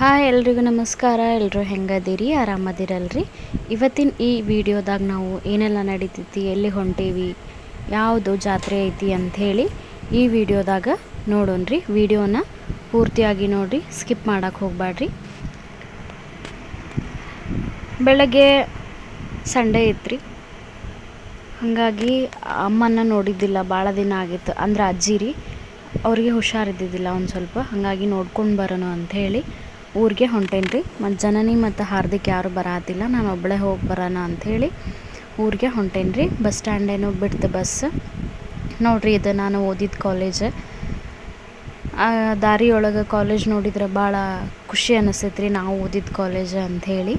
Hi, ಎಲ್ರಿಗೂ ನಮಸ್ಕಾರ. ಎಲ್ಲರೂ ಹೆಂಗದಿರಿ? ಆರಾಮದಿರಲ್ರಿ? ಇವತ್ತಿನ ಈ ವಿಡಿಯೋದಾಗ ನಾವು ಏನೆಲ್ಲ ನಡೀತೈತಿ, ಎಲ್ಲಿ ಹೊಂಟೇವಿ, ಯಾವುದು ಜಾತ್ರೆ ಐತಿ ಅಂಥೇಳಿ ಈ ವಿಡಿಯೋದಾಗ ನೋಡೋಣ್ರಿ. ವಿಡಿಯೋನ ಪೂರ್ತಿಯಾಗಿ ನೋಡಿರಿ, ಸ್ಕಿಪ್ ಮಾಡೋಕ್ಕೆ ಹೋಗ್ಬೇಡ್ರಿ ಬೆಳಗ್ಗೆ ಸಂಡೇ ಇತ್ತು ಹಾಗಾಗಿ ಅಮ್ಮನ ನೋಡಿದ್ದಿಲ್ಲ, ಭಾಳ ದಿನ ಆಗಿತ್ತು. ಅಂದ್ರೆ ಅಜ್ಜಿ ರೀ ಅವ್ರಿಗೆ ಹುಷಾರಿದ್ದಿದ್ದಿಲ್ಲ ಒಂದು ಸ್ವಲ್ಪ. ಹಾಗಾಗಿ ನೋಡ್ಕೊಂಡು ಬರೋಣ ಅಂಥೇಳಿ ಊರಿಗೆ ಹೊಂಟೇನಿ ರೀ ಮತ್ತು ಜನನಿ ಮತ್ತು ಹಾರ್ದಿಕ್ ಯಾರು ಬರತ್ತಿಲ್ಲ ನಾನು ಒಬ್ಬಳೇ ಹೋಗಿ ಬರೋಣ ಅಂಥೇಳಿ ಊರಿಗೆ ಹೊಂಟೇನಿ ರೀ ಬಸ್ ಸ್ಟ್ಯಾಂಡೇನೋ ಬಿಡ್ತು ಬಸ್. ನೋಡ್ರಿ ಇದು ನಾನು ಓದಿದ ಕಾಲೇಜ್. ದಾರಿಯೊಳಗೆ ಕಾಲೇಜ್ ನೋಡಿದ್ರೆ ಭಾಳ ಖುಷಿ ಅನಿಸ್ತೈತೆ ರೀ ನಾವು ಓದಿದ ಕಾಲೇಜ್ ಅಂಥೇಳಿ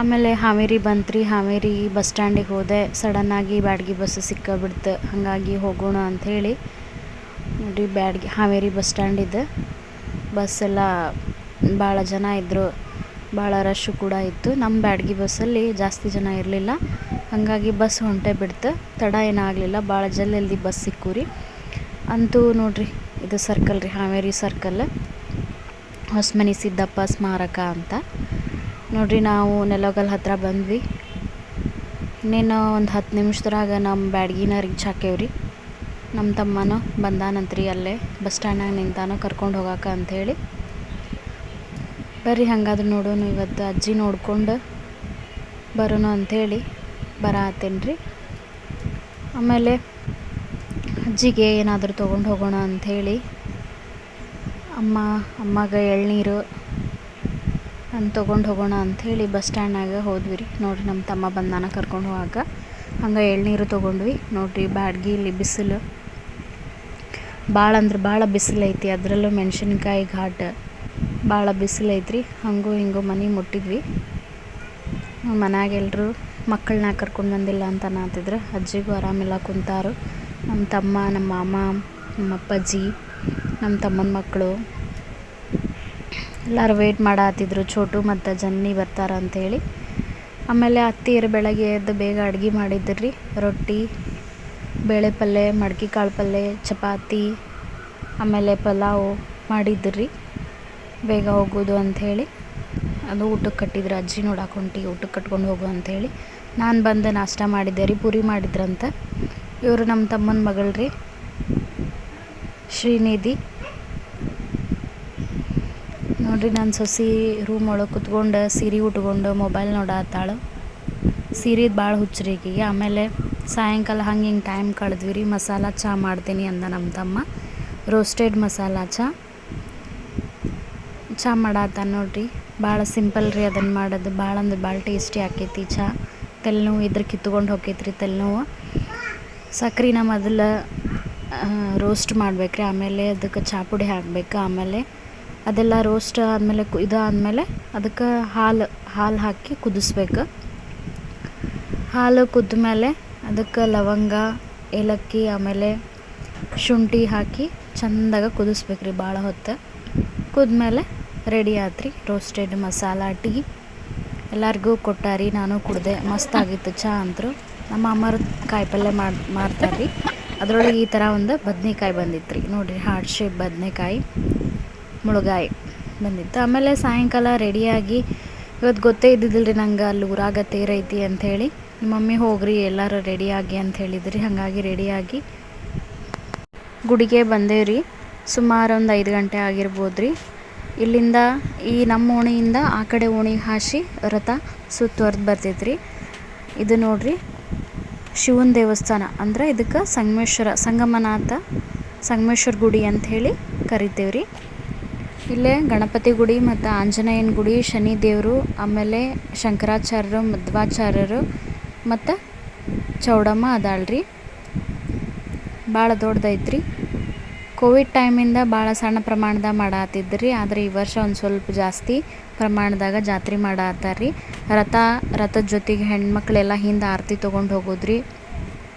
ಆಮೇಲೆ ಹಾವೇರಿ ಬಂತ್ರಿ. ಹಾವೇರಿ ಬಸ್ ಸ್ಟ್ಯಾಂಡಿಗೆ ಹೋದೆ. ಸಡನ್ನಾಗಿ ಬ್ಯಾಡ್ಗಿ ಬಸ್ ಸಿಕ್ಕಾಬಿಡ್ತು. ಹಾಗಾಗಿ ಹೋಗೋಣ ಅಂಥೇಳಿ ನೋಡಿರಿ ಬ್ಯಾಡ್ಗಿ ಹಾವೇರಿ ಬಸ್ ಸ್ಟ್ಯಾಂಡ್ ಇದೆ. ಬಸ್ ಎಲ್ಲ ಭಾಳ ಜನ ಇದ್ದರು ಭಾಳ ರಶ್ಶು ಕೂಡ ಇತ್ತು. ನಮ್ಮ ಬ್ಯಾಡಗಿ ಬಸ್ಸಲ್ಲಿ ಜಾಸ್ತಿ ಜನ ಇರಲಿಲ್ಲ. ಹಾಗಾಗಿ ಬಸ್ ಹೊಂಟೆ ಬಿಡ್ತು. ತಡ ಏನಾಗಲಿಲ್ಲ ಭಾಳ ಜಲ್ದಿ ಬಸ್ ಸಿಕ್ಕು ರೀ. ಅಂತೂ ನೋಡಿರಿ, ಇದು ಸರ್ಕಲ್ ರೀ, ಹಾವೇರಿ ಸರ್ಕಲ್ ಹೊಸಮನಿ ಸಿದ್ದಪ್ಪ ಸ್ಮಾರಕ ಅಂತ. ನೋಡಿರಿ, ನಾವು ನೆಲಗಲ್ ಹತ್ತಿರ ಬಂದ್ವಿ. ಇನ್ನೇನು ಒಂದು ಹತ್ತು ನಿಮಿಷದ್ರಾಗ ನಮ್ಮ ಬ್ಯಾಡ್ಗಿನ ರೀಚ್ ಹಾಕೇವ್ರಿ ನಮ್ಮ ತಮ್ಮನೂ ಬಂದಾನಂತ್ರಿ ಅಲ್ಲೇ, ಬಸ್ ಸ್ಟ್ಯಾಂಡಾಗ ನಿಂತಾನೋ ಕರ್ಕೊಂಡು ಹೋಗಾಕ ಅಂಥೇಳಿ ಬರ್ರಿ, ಹಂಗಾದ್ರೆ ನೋಡೋಣ. ಇವತ್ತು ಅಜ್ಜಿ ನೋಡ್ಕೊಂಡು ಬರೋಣ ಅಂಥೇಳಿ ಬರ ಆಮೇಲೆ ಅಜ್ಜಿಗೆ ಏನಾದರೂ ತೊಗೊಂಡು ಹೋಗೋಣ ಅಂಥೇಳಿ ಅಮ್ಮ, ಅಮ್ಮಗ ಎಳ್ನೀರು ಅಂತ ತೊಗೊಂಡು ಹೋಗೋಣ ಅಂಥೇಳಿ ಬಸ್ ಸ್ಟ್ಯಾಂಡ್ನಾಗ ಹೋದ್ವಿ ರೀ. ನೋಡಿರಿ, ನಮ್ಮ ತಮ್ಮ ಬಂದಾನ ಕರ್ಕೊಂಡು ಹೋಗಾಕ. ಹಂಗೆ ಎಳ್ನೀರು ತೊಗೊಂಡ್ವಿ. ನೋಡಿರಿ ಬ್ಯಾಡ್ಗಿ ಇಲ್ಲಿ ಬಿಸಿಲು. ಭಾಳ ಅಂದ್ರೆ ಭಾಳ ಬಿಸಿಲು ಐತಿ ಅದರಲ್ಲೂ ಮೆಣಸಿನ್ಕಾಯಿ ಘಾಟ್ ಭಾಳ ಬಿಸಿಲು ಐತ್ರಿ. ಹಂಗೂ ಹಿಂಗೂ ಮನೆ ಮುಟ್ಟಿದ್ವಿ. ಮನ್ಯಾಗ ಎಲ್ಲರೂ ಮಕ್ಕಳನ್ನ ಕರ್ಕೊಂಡು ಬಂದಿಲ್ಲ ಅಂತ ಅನ್ನತ್ತಿದ್ರು ಅಜ್ಜಿಗೂ ಆರಾಮಿಲ್ಲ ಕುಂತಾರು. ನಮ್ಮ ತಮ್ಮ, ನಮ್ಮ ಮಾಮ, ನಮ್ಮ ಅಪ್ಪಾಜಿ, ನಮ್ಮ ತಮ್ಮನ ಮಕ್ಕಳು ಎಲ್ಲರೂ ವೇಟ್ ಮಾಡತ್ತಿದ್ರು ಚೋಟು ಮತ್ತು ಜನ್ನಿ ಬರ್ತಾರ ಅಂಥೇಳಿ ಆಮೇಲೆ ಅತ್ತಿಯರು ಬೆಳಗ್ಗೆ ಎದ್ದು ಬೇಗ ಅಡ್ಗೆ ಮಾಡಿದ್ರು. ರೀ ರೊಟ್ಟಿ, ಬೇಳೆ ಪಲ್ಯ ಮಡ್ಕೆ ಕಾಳು ಪಲ್ಯ ಚಪಾತಿ, ಆಮೇಲೆ ಪಲಾವು ಮಾಡಿದ್ರು. ಬೇಗ ಹೋಗೋದು ಅಂಥೇಳಿ. ಅದು ಊಟಕ್ಕೆ ಕಟ್ಟಿದ್ರು, ಅಜ್ಜಿ ನೋಡಕ್ಕೆ ಹೊಂಟಿ ಊಟಕ್ಕೆ ಕಟ್ಕೊಂಡು ಹೋಗು ಅಂಥೇಳಿ. ನಾನು ಬಂದು ನಾಷ್ಟ ಮಾಡಿದ್ದೆ ರೀ, ಪೂರಿ ಮಾಡಿದ್ರಂತ. ಇವರು ನಮ್ಮ ತಮ್ಮನ ಮಗಳು ರೀ ಶ್ರೀನಿಧಿ. ನೋಡಿರಿ ನನ್ನ ಸೊಸಿ ರೂಮ್ ಒಳಗೆ ಕುತ್ಕೊಂಡು ಸೀರೆ ಉಟ್ಕೊಂಡು ಮೊಬೈಲ್ ನೋಡತ್ತಾಳು ಸೀರೆದು ಭಾಳ ಹುಚ್ಚರಿ ಈಕಿಗೆ. ಆಮೇಲೆ ಸಾಯಂಕಾಲ ಹಂಗೆ ಹಿಂಗೆ ಟೈಮ್ ಕಳೆದ್ವಿ ರೀ, ಮಸಾಲ ಚಹಾ ಮಾಡ್ತೀನಿ ಅಂದ ನಮ್ಮ ತಮ್ಮ. ರೋಸ್ಟೆಡ್ ಮಸಾಲ ಚಹಾ ಚಹಾ ಮಾಡತ್ತಾನ ನೋಡ್ರಿ. ಭಾಳ ಸಿಂಪಲ್ ರೀ ಅದನ್ನು ಮಾಡೋದು. ಭಾಳ ಅಂದ್ರೆ ಭಾಳ ಟೇಸ್ಟಿ ಆಕೈತಿ ಚಾ. ತಲೆನೋವು ಇದ್ರ ಕಿತ್ಕೊಂಡು ಹೋಗೈತ್ರಿ ತಲೆನೋವು. ಸಕ್ರೆನ ಮೊದಲು ರೋಸ್ಟ್ ಮಾಡ್ಬೇಕ್ರಿ. ಆಮೇಲೆ ಅದಕ್ಕೆ ಚಹಾ ಪುಡಿ ಹಾಕ್ಬೇಕು. ಆಮೇಲೆ ಅದೆಲ್ಲ ರೋಸ್ಟ್ ಆದಮೇಲೆ ಇದು ಇದಾದಮೇಲೆ ಅದಕ್ಕೆ ಹಾಲು ಹಾಲು ಹಾಕಿ ಕುದಿಸ್ಬೇಕು. ಹಾಲು ಕುದ್ದ ಮೇಲೆ ಅದಕ್ಕೆ ಲವಂಗ, ಏಲಕ್ಕಿ, ಆಮೇಲೆ ಶುಂಠಿ ಹಾಕಿ ಚಂದಾಗ ಕುದಿಸ್ಬೇಕು ರೀ ಭಾಳ ಹೊತ್ತು. ಕುದ್ಮೇಲೆ ರೆಡಿ ಆತ್ರಿ ರೋಸ್ಟೆಡ್ ಮಸಾಲ ಟೀ ಎಲ್ಲರಿಗೂ ಕೊಟ್ಟಾರಿ, ನಾನು ಕುಡ್ದೆ. ಮಸ್ತಾಗಿತ್ತು ಚಹಾ ಅಂತರು. ನಮ್ಮ ಅಮ್ಮರು ಕಾಯಿಪಲ್ಯ ಮಾಡಿ, ಮಾಡ್ತಾರ್ರಿ. ಅದರೊಳಗೆ ಈ ಥರ ಒಂದು ಬದನೆಕಾಯಿ ಬಂದಿತ್ತು ರೀ ನೋಡಿರಿ ಹಾರ್ಟ್ ಶೇಪ್ ಬದನೆಕಾಯಿ, ಮುಳುಗಾಯಿ ಬಂದಿತ್ತು. ಆಮೇಲೆ ಸಾಯಂಕಾಲ ರೆಡಿಯಾಗಿ, ಇವತ್ತು ಗೊತ್ತೇ ಇದ್ದಿದ್ದಿಲ್ಲ ರೀ ನಂಗೆ, ಅಲ್ಲಿ ಊರಾಗ ತೇರೈತಿ ಅಂಥೇಳಿ ನಿಮ್ಮ ಮಮ್ಮಿ ಹೋಗ್ರಿ, ಎಲ್ಲರೂ ರೆಡಿಯಾಗಿ ಅಂತ ಹೇಳಿದ್ರಿ. ಹಾಗಾಗಿ ರೆಡಿಯಾಗಿ ಗುಡಿಗೆ ಬಂದೇವ್ರಿ. ಸುಮಾರು ಒಂದು ಐದು ಗಂಟೆ ಆಗಿರ್ಬೋದು ರೀ ಇಲ್ಲಿಂದ ಈ ನಮ್ಮ ಓಣಿಯಿಂದ ಆ ಕಡೆ ಓಣಿ ಹಾಸಿ ರಥ ಸುತ್ತುವರ್ದು ಬರ್ತೈತ್ರಿ. ಇದು ನೋಡ್ರಿ, ಶಿವನ ದೇವಸ್ಥಾನ. ಅಂದ್ರೆ ಇದಕ್ಕೆ ಸಂಗಮೇಶ್ವರ, ಸಂಗಮನಾಥ ಸಂಗಮೇಶ್ವರ ಗುಡಿ ಅಂತ ಹೇಳಿ ಕರಿತೇವ್ರಿ. ಇಲ್ಲೇ ಗಣಪತಿ ಗುಡಿ ಮತ್ತು ಆಂಜನೇಯನ ಗುಡಿ, ಶನಿ ದೇವರು, ಆಮೇಲೆ ಶಂಕರಾಚಾರ್ಯರು, ಮಧ್ವಾಚಾರ್ಯರು ಮತ್ತು ಚೌಡಮ್ಮ ಅದಾಳ್ರಿ. ಭಾಳ ದೊಡ್ಡದೈತ್ರಿ. ಕೋವಿಡ್ ಟೈಮಿಂದ ಭಾಳ ಸಣ್ಣ ಪ್ರಮಾಣದಾಗ ಮಾಡತ್ತಿದ್ರಿ ಆದರೆ ಈ ವರ್ಷ ಒಂದು ಸ್ವಲ್ಪ ಜಾಸ್ತಿ ಪ್ರಮಾಣದಾಗ ಜಾತ್ರೆ ಮಾಡತ್ತಾರ್ರಿ ರಥ, ರಥದ ಜೊತೆಗೆ ಹೆಣ್ಮಕ್ಳೆಲ್ಲ ಹಿಂದೆ ಆರತಿ ತೊಗೊಂಡು ಹೋಗೋದ್ರಿ.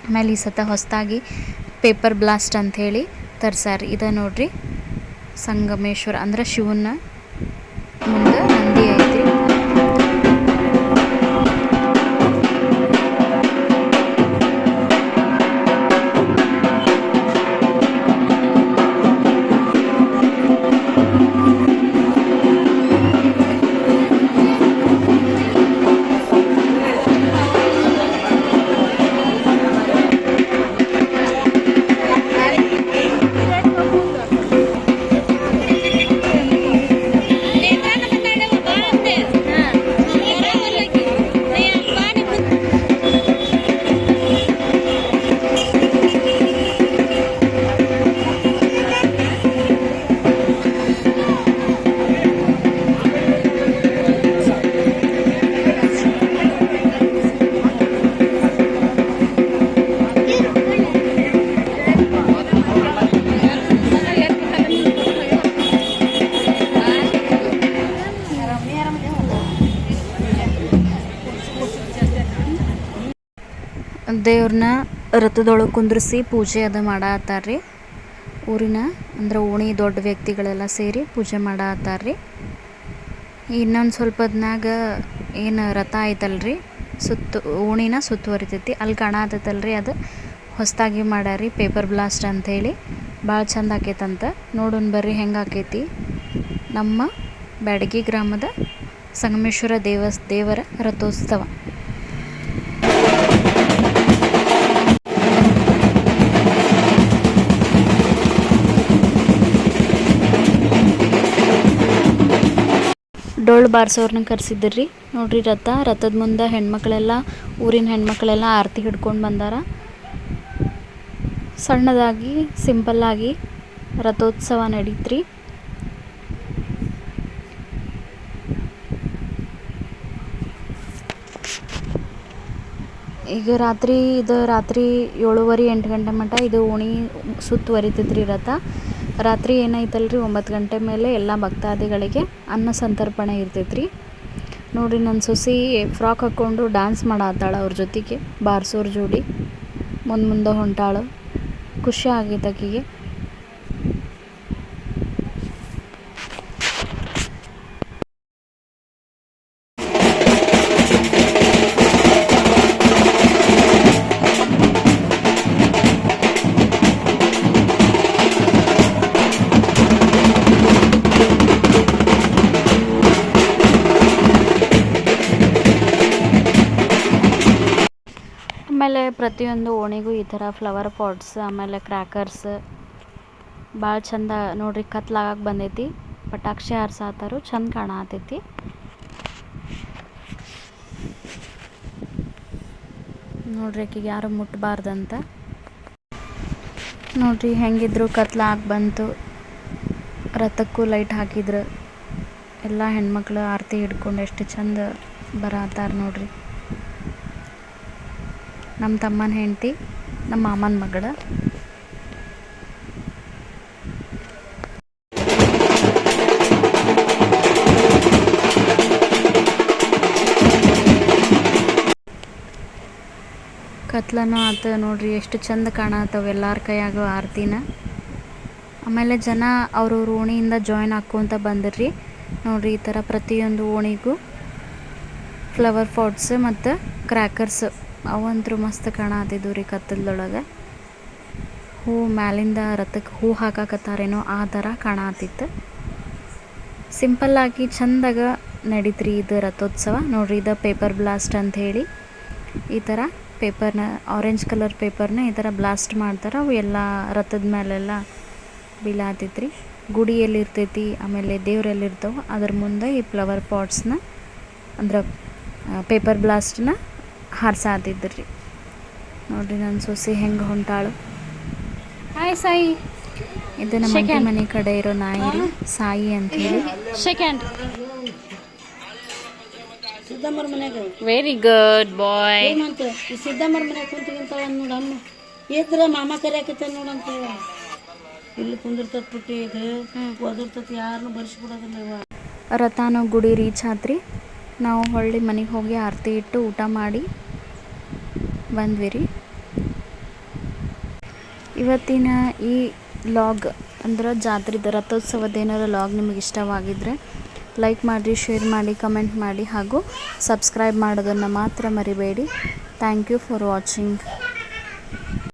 ಆಮೇಲೆ ಈ ಸತ ಹೊಸದಾಗಿ ಪೇಪರ್ ಬ್ಲಾಸ್ಟ್ ಅಂಥೇಳಿ ತರ್ಸಾರಿ. ಇದು ನೋಡ್ರಿ ಸಂಗಮೇಶ್ವರ, ಅಂದ್ರೆ ಶಿವನ ಮುಂದೆ ನಂದಿ ದೇವ್ರನ್ನ ರಥದೊಳಗೆ ಕುಂದ್ರಿಸಿ ಪೂಜೆ ಅದು ಮಾಡತ್ತಾರ ರೀ ಊರಿನ ಅಂದ್ರೆ ಓಣಿ ದೊಡ್ಡ ವ್ಯಕ್ತಿಗಳೆಲ್ಲ ಸೇರಿ ಪೂಜೆ ಮಾಡತ್ತಾರ ರೀ ಇನ್ನೊಂದು ಸ್ವಲ್ಪ ಹೊತ್ನಾಗ ಏನು ರಥ ಐತಲ್ರಿ, ಸುತ್ತು ಓಣಿನ ಸುತ್ತುವರಿತೈತಿ, ಅಲ್ಲಿ ಕಾಣತೈತಲ್ರಿ ಅದು. ಹೊಸದಾಗಿ ಮಾಡ್ಯಾರಿ, ಪೇಪರ್ ಬ್ಲಾಸ್ಟ್ ಅಂಥೇಳಿ ಭಾಳ ಚಂದ ಆಕೈತಂತ. ನೋಡೋಣ ಬರ್ರಿ ಹೆಂಗೆ ಆಕೈತಿ. ನಮ್ಮ ಬ್ಯಾಡಗಿ ಗ್ರಾಮದ ಸಂಗಮೇಶ್ವರ ದೇವಸ್ ದೇವರ ರಥೋತ್ಸವ. ಡೊಳ್ಳು ಬಾರಿಸೋರ್ನ ರೀ ನೋಡ್ರಿ ರಥ, ರಥದ ಮುಂದೆ ಹೆಣ್ಮಕ್ಳೆಲ್ಲ, ಊರಿನ ಹೆಣ್ಮಕ್ಳೆಲ್ಲ ಆರತಿ ಹಿಡ್ಕೊಂಡು ಬಂದಾರ. ಸಣ್ಣದಾಗಿ ಸಿಂಪಲ್ಲಾಗಿ ರಥೋತ್ಸವ ನಡೀತ್ರಿ. ಈಗ ರಾತ್ರಿ, ಇದು ರಾತ್ರಿ ಏಳುವರೆ ಎಂಟು ಗಂಟೆ ಮಟ್ಟ ಇದು ಓಣಿ ಸುತ್ತುವರಿತೈತ್ರಿ ರಥ. ರಾತ್ರಿ ಏನೈತಲ್ರಿ ಒಂಬತ್ತು ಗಂಟೆ ಮೇಲೆ ಎಲ್ಲ ಭಕ್ತಾದಿಗಳಿಗೆ ಅನ್ನ ಸಂತರ್ಪಣೆ ಇರ್ತೈತ್ರಿ. ನೋಡಿ ನನ್ನ ಸೊಸಿ ಫ್ರಾಕ್ ಹಾಕ್ಕೊಂಡು ಡ್ಯಾನ್ಸ್ ಮಾಡತ್ತಾಳ ಅವ್ರ ಜೊತೆಗೆ, ಬಾರ್ಸೋರ್ ಜೋಡಿ. ಮುಂದೆ ಮುಂದೆ ಹೊಂಟಾಳು. ಖುಷಿ ಆಗೈತೆ ಆಕಿಗೆ. ಪ್ರತಿಯೊಂದು ಓಣಿಗೂ ಈ ಥರ ಫ್ಲವರ್ ಪಾಟ್ಸ್ ಆಮೇಲೆ ಕ್ರ್ಯಾಕರ್ಸ್ ಭಾಳ ಚಂದ ನೋಡ್ರಿ ಕತ್ಲಾಗಕ್ಕೆ ಬಂದೈತಿ. ಪಟಾಕ್ಷಿ ಹಾರ್ಸಾತಾರು ಚಂದ ಕಾಣತೈತಿ. ನೋಡ್ರಿ ಆಕಿಗೆ ಯಾರು ಮುಟ್ಟಬಾರ್ದಂತ ನೋಡ್ರಿ ಹೆಂಗಿದ್ರು ಕತ್ಲಾಗಿ ಬಂತು. ರಥಕ್ಕೂ ಲೈಟ್ ಹಾಕಿದ್ರು. ಎಲ್ಲ ಹೆಣ್ಮಕ್ಳು ಆರತಿ ಹಿಡ್ಕೊಂಡು ಎಷ್ಟು ಚಂದ ಬರತ್ತಾರ ನೋಡ್ರಿ. ನಮ್ಮ ತಮ್ಮನ ಹೆಂಡತಿ ನಮ್ಮ ಮಾಮನ ಮಗಳ. ಕತ್ಲನೂ ಆತ ನೋಡ್ರಿ ಎಷ್ಟು ಚಂದ ಕಾಣತ್ತವ ಎಲ್ಲಾರ ಕೈಯಾಗ ಆರತಿನ. ಆಮೇಲೆ ಜನ ಅವ್ರವ್ರ ಓಣಿಯಿಂದ ಜಾಯಿನ್ ಹಾಕ್ಕೊಂತ ಬಂದಿರ್ರಿ ನೋಡ್ರಿ ಈ ಥರ ಪ್ರತಿಯೊಂದು ಓಣಿಗೂ ಫ್ಲವರ್ ಪಾಟ್ಸ್ ಮತ್ತು ಕ್ರ್ಯಾಕರ್ಸ್ ಅವಂತೂ ಮಸ್ತ್ ಕಾಣತ್ತಿದ್ವು ರೀ ಕತ್ತಲದೊಳಗೆ. ಹೂ ಮ್ಯಾಲಿಂದ ರಥಕ್ಕೆ ಹೂ ಹಾಕಾಕತ್ತಾರೇನೋ ಆ ಥರ ಕಾಣತ್ತಿತ್ತು ಸಿಂಪಲ್ಲಾಗಿ ಚಂದಾಗ ನಡೀತ್ರಿ ಇದು ರಥೋತ್ಸವ. ನೋಡ್ರಿ ಇದು ಪೇಪರ್ ಬ್ಲಾಸ್ಟ್ ಅಂತ ಹೇಳಿ. ಈ ಥರ ಪೇಪರ್ನ ಆರೆಂಜ್ ಕಲರ್ ಪೇಪರ್ನ ಈ ಥರ ಬ್ಲಾಸ್ಟ್ ಮಾಡ್ತಾರೆ. ಅವು ಎಲ್ಲ ರಥದ ಮೇಲೆಲ್ಲ ಬೀಳಾತೈತ್ರಿ. ಗುಡಿ ಎಲ್ಲಿರ್ತೈತಿ ಆಮೇಲೆ ದೇವ್ರು ಎಲ್ಲಿರ್ತಾವೆ ಅದ್ರ ಮುಂದೆ ಈ ಫ್ಲವರ್ ಪಾಟ್ಸ್ನ ಅಂದ್ರೆ ಪೇಪರ್ ಬ್ಲಾಸ್ಟ್ನ ಹಾರ್ಸಾತಿದ್ರಿ ನೋಡ್ರಿ ನನ್ನ ಸೊಸೆ ಹೆಂಗೆ ಹೊಂಟಾಳು. ಹಾಯ್ ಸಾಯಿ. ಇದು ನಮ್ಮ ಮನೆ ಕಡೆ ಇರೋ ನಾಯಿ ರೀ ಸಾಯಿ ಅಂತ ಹೇಳಿ ಸೆಕೆಂಡ್ ಸಿದ್ದಮ್ಮರ ಮನೆಗೆ ವೆರಿ ಗುಡ್ ಬಾಯ್ ಏನಂತ ಈ ಸಿದ್ದಮ್ಮರ ಮನ್ಯಾಗ ಕುಂತಿಗಿಂತಾಳ ನೋಡ ಅಮ್ಮ. ಏತ್ರ ಮಾಮ ಕರಿಯಾಕತ್ತ ನೋಡಂತ ಇಲ್ಲಿ ಕುಂದಿರ್ತದ ಪುಟ್ಟಿ ಇದು ಒದರ್ತದ ಯಾರನ್ನು ಬರ್ಸ್ಬಿಡೋದಿಲ್ಲ ರತಾನ ರಥಾನು ಗುಡಿ ರೀಚ್ ಆತ್ರಿ. ನಾವು ಹೊಳ್ಳಿ ಮನೆಗೆ ಹೋಗಿ ಆರತಿ ಇಟ್ಟು ಊಟ ಮಾಡಿ ಬಂದ್ವಿ ರೀ ಇವತ್ತಿನ ಈ ಲಾಗ್ ಅಂದ್ರೆ ಜಾತ್ರೆದ ರಥೋತ್ಸವದ ಏನಾರ ಲಾಗ್ ನಿಮಗೆ ಇಷ್ಟವಾಗಿದ್ದರೆ ಲೈಕ್ ಮಾಡಿ ಶೇರ್ ಮಾಡಿ, ಕಮೆಂಟ್ ಮಾಡಿ ಹಾಗೂ ಸಬ್ಸ್ಕ್ರೈಬ್ ಮಾಡೋದನ್ನು ಮಾತ್ರ ಮರಿಬೇಡಿ. Thank you for watching